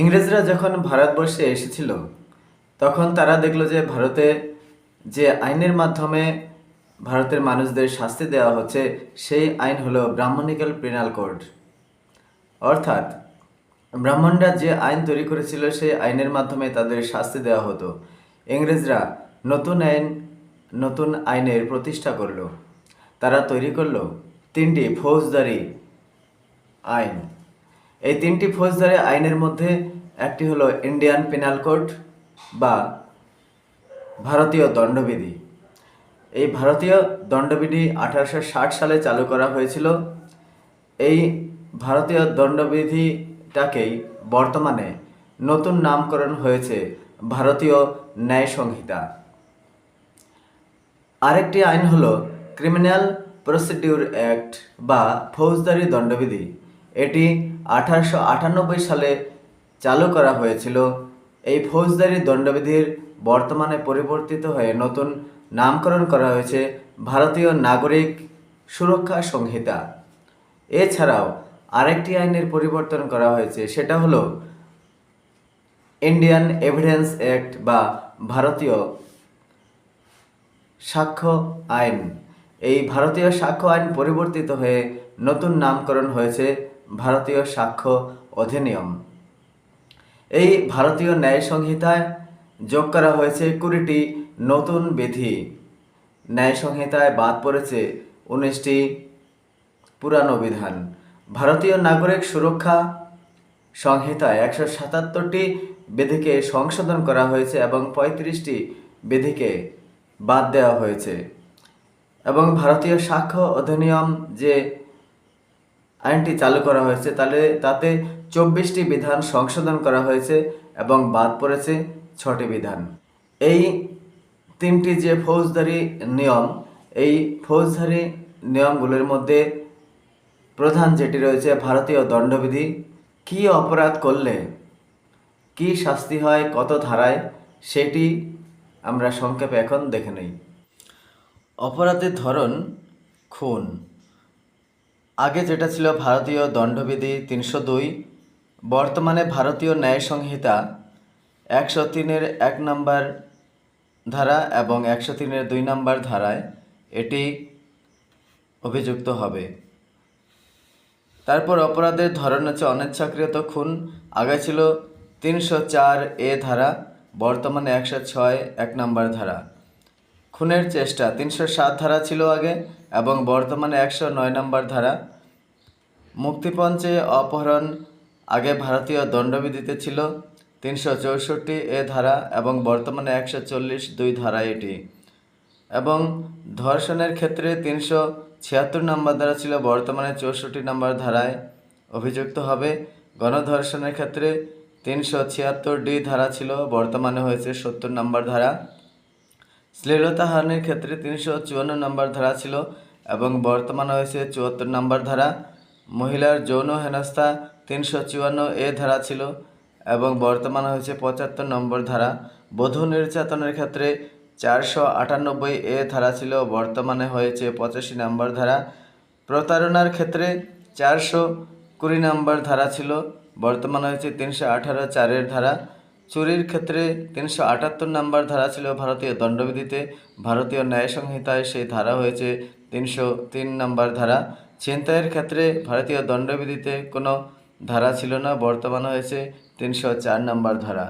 ইংরেজরা যখন ভারতবর্ষে এসেছিল, তখন তারা দেখল যে ভারতে যে আইনের মাধ্যমে ভারতের মানুষদের শাস্তি দেওয়া হচ্ছে, সেই আইন হলো ব্রাহ্মণিক্যাল পেনাল কোড। অর্থাৎ, ব্রাহ্মণরা যে আইন তৈরি করেছিল, সেই আইনের মাধ্যমে তাদের শাস্তি দেওয়া হতো। ইংরেজরা নতুন আইন, নতুন আইনের প্রতিষ্ঠা করল। তারা তৈরি করল তিনটি ফৌজদারি আইন। এই তিনটি ফৌজদারি আইনের মধ্যে একটি হলো ইন্ডিয়ান পেনাল কোড বা ভারতীয় দণ্ডবিধি। এই ভারতীয় দণ্ডবিধি আঠারোশো ষাট সালে চালু করা হয়েছিল। এই ভারতীয় দণ্ডবিধিটাকেই বর্তমানে নতুন নামকরণ হয়েছে ভারতীয় ন্যায় সংহিতা। আরেকটি আইন হলো ক্রিমিনাল প্রসিডিউর অ্যাক্ট বা ফৌজদারি দণ্ডবিধি। এটি আঠারোশো আটানব্বই সালে চালু করা হয়েছিল। এই ফৌজদারি দণ্ডবিধির বর্তমানে পরিবর্তিত হয়ে নতুন নামকরণ করা হয়েছে ভারতীয় নাগরিক সুরক্ষা সংহিতা। এছাড়াও আরেকটি আইনের পরিবর্তন করা হয়েছে, সেটা হলো ইন্ডিয়ান এভিডেন্স অ্যাক্ট বা ভারতীয় সাক্ষ্য আইন। এই ভারতীয় সাক্ষ্য আইন পরিবর্তিত হয়ে নতুন নামকরণ হয়েছে ভারতীয় সাক্ষ্য অধিনিয়ম। এই ভারতীয় ন্যায় সংহিতায় যোগ করা হয়েছে কুড়িটি নতুন বিধি। ন্যায় সংহিতায় বাদ পড়েছে উনিশটি পুরানো বিধান। ভারতীয় নাগরিক সুরক্ষা সংহিতায় একশো সাতাত্তরটি বিধিকে সংশোধন করা হয়েছে এবং পঁয়ত্রিশটি বিধিকে বাদ দেওয়া হয়েছে। এবং ভারতীয় সাক্ষ্য অধিনিয়ম যে আইনটি চালু করা হয়েছে, তাহলে তাতে চব্বিশটি বিধান সংশোধন করা হয়েছে এবং বাদ পড়েছে ছটি বিধান। এই তিনটি যে ফৌজদারি নিয়ম, এই ফৌজদারি নিয়মগুলোর মধ্যে প্রধান যেটি রয়েছে ভারতীয় দণ্ডবিধি। কী অপরাধ করলে, কি শাস্তি হয়, কত ধারায়, সেটি আমরা সংক্ষেপে এখন দেখে নেই। অপরাধের ধরন খুন। আগে যেটা ছিল ভারতীয় দণ্ডবিধি তিনশো দুই, বর্তমানে ভারতীয় ন্যায় সংহিতা একশো তিনের এক নম্বর ধারা এবং একশো তিনের দুই নম্বর ধারায় এটি অভিযুক্ত হবে। তারপর অপরাধের ধরন হচ্ছে অনিচ্ছাকৃত খুন। আগে ছিল তিনশো চার এ ধারা, বর্তমানে একশো ছয় এক নম্বর ধারা। খুনের চেষ্টা তিনশো সাত ধারা ছিল আগে এবং বর্তমানে একশো নয় নম্বর ধারা, মুক্তিপঞ্চে অপহরণ আগে ভারতীয় দণ্ডবিধিতে ছিল, তিনশো চৌষট্টি এ ধারা এবং বর্তমানে একশো চল্লিশ দুই ধারা এটি। এবং ধর্ষণের ক্ষেত্রে তিনশো ছিয়াত্তর নম্বর ধারা ছিল, বর্তমানে চৌষট্টি নম্বর ধারায় অভিযুক্ত হবে। গণধর্ষণের ক্ষেত্রে তিনশো ছিয়াত্তর ডি ধারা ছিল, বর্তমানে হয়েছে সত্তর নম্বর ধারা। শ্লীলতাহানির ক্ষেত্রে তিনশো চুয়ান্ন নম্বর ধারা ছিল এবং বর্তমানে হয়েছে চুয়াত্তর নম্বর ধারা। মহিলার যৌন হেনস্থা তিনশো চুয়ান্ন এ ধারা ছিল এবং বর্তমানে হয়েছে পঁচাত্তর নম্বর ধারা। বধূ নির্যাতনের ক্ষেত্রে চারশো আটানব্বই এ ধারা ছিল, বর্তমানে হয়েছে পঁচাশি নম্বর ধারা। প্রতারণার ক্ষেত্রে চারশো কুড়ি নম্বর ধারা ছিল, বর্তমানে হয়েছে তিনশো আঠারো চারের ধারা। চুরির ক্ষেত্রে তিনশো আটাত্তর নাম্বার ধারা ছিল ভারতীয় দণ্ডবিধিতে। ভারতীয় ন্যায় সংহিতায় সেই ধারা হয়েছে তিনশো তিন নাম্বার ধারা। ছিনতাইয়ের ক্ষেত্রে ভারতীয় দণ্ডবিধিতে কোনো ধারা ছিল না, বর্তমান হয়েছে তিনশো চার নাম্বার ধারা।